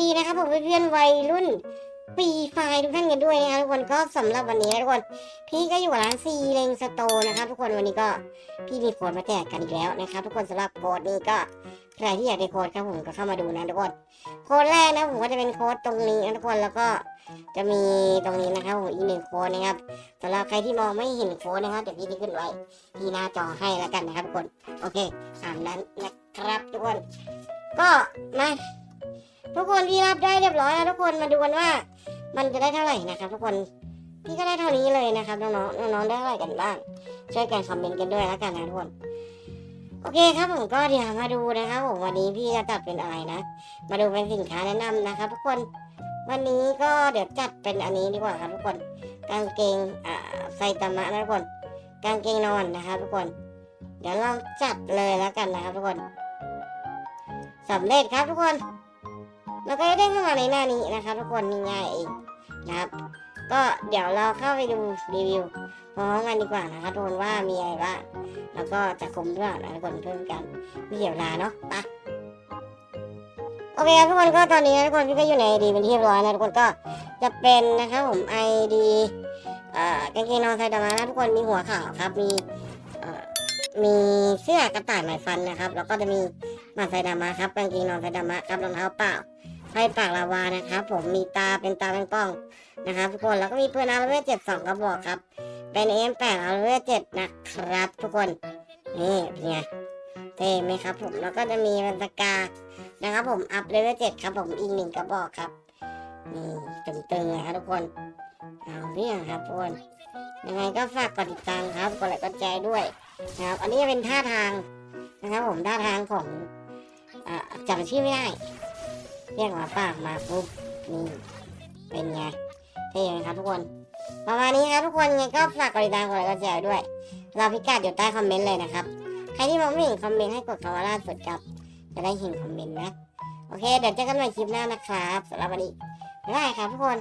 ดีนะครับผมเพื่อนๆวัยรุ่นปีไฟทุกท่านกันด้วยนะครับทุกคนก็สำหรับวันนี้นะทุกคน พี่ก็อยู่ร้านซีเลงสโตนะครับ ทุกคนวันนี้ก็พี่มีโค้ดมาแจกกันอีกแล้วนะครับ ทุกคนสำหรับโค้ดนี้ก็ใครที่อยากได้โค้ดครับผมก็เข้ามาดูนะทุกคนโค้ดแรกนะผมก็จะเป็นโค้ดตรงนี้นะทุกคนแล้วก็จะมีตรงนี้นะครับผมอีกหนึ่งโค้ดนะครับสำหรับใครที่มองไม่เห็นโค้ดนะครับเดี๋ยวพี่จะขึ้นไว้ที่หน้าจอให้แล้วกันนะครับทุกคนโอเคตามนั้นนะครับทุกคน ก็มา ทุกคนพี่รับได้เรียบร้อยแล้วทุกคนมาดูกันว่า มันจะได้เท่าไหร่นะครับ ทุกคนพี่ก็ได้เท่านี้เลยนะครับน้องๆน้องๆได้เท่าไหร่กันบ้าง ช่วยกันคอมเมนต์กันด้วยแล้วกันนะทุกคนโอเคครับผมก็เดี๋ยวมาดูนะครับผมวันนี้พี่จะจัดเป็นอะไรนะ มาดูเป็นสินค้าแนะนำนะครับ ทุกคนวันนี้ก็เดี๋ยวจัดเป็นอันนี้ดีกว่าครับทุกคน กางเกงอ่าไซตามะนะทุกคน กางเกงนอนนะครับ ทุกคน เดี๋ยวเราจัดเลยแล้วกันนะครับ ทุกคนสำเร็จครับทุกคน แล้วก็ได้เข้ามาในหน้านี้นะครับทุกคนง่ายๆเองนะครับ ก็เดี๋ยวเราเข้าไปดูรีวิวพร้อมกันดีกว่านะครับทุกคนว่ามีอะไรบ้างแล้วก็จะคุ้มหรือเปล่านะทุกคนเพิ่มกันไม่เสียเวลาเนาะไปโอเคครับทุกคนก็ตอนนี้นะทุกคนพี่ก็อยู่ในดีเป็นที่เรียบร้อยนะทุกคนก็จะเป็นนะครับผมไอดีอ่ากางเกงนอนไซดามานะทุกคนมีหัวขาวครับมีมีเสื้อกระต่ายหมายฟันนะครับ แล้วก็จะมีหมาไซดามาครับกางเกงนอนไซดามะครับรองเท้าเปล่า ไพ่ปากลาวานะครับผมมีตาเป็นตาเป็นป้องนะครับทุกคนแล้วก็มีปืนอาร์เวเจ็ดสองกระบอกครับ เป็นเอ็มแปดอาร์เวเจ็ดนะครับ ทุกคนนี่เป็นไงเท่ไหมครับผมแล้วก็จะมีเป็นสกานะครับผมอัพเลเวลเจ็ดครับผมอีกหนึ่งกระบอกครับนี่ตึงๆเลยครับทุกคนเอาเรื่องครับทุกคนยังไงก็ฝากกดติดตามครับกดไลค์กดแชร์ด้วยนะครับอันนี้เป็นท่าทางนะครับผมท่าทางของอจำชื่อไม่ได้ เรียกหมาป่ามาปุ๊บนี่เป็นไงเท่ไหมครับทุกคน ประมาณนี้ครับทุกคนไงก็ฝากกดติดตามกดไลค์กดแชร์ด้วย เราพิกัดอยู่ใต้คอมเมนต์เลยนะครับ ใครที่มองไม่เห็นคอมเมนต์ให้กดคำว่าล่าสุดครับ จะได้เห็นคอมเมนต์นะ โอเค เดี๋ยวเจอกันใหม่คลิปหน้านะครับสำหรับวันนี้บ๊ายบายครับทุกคน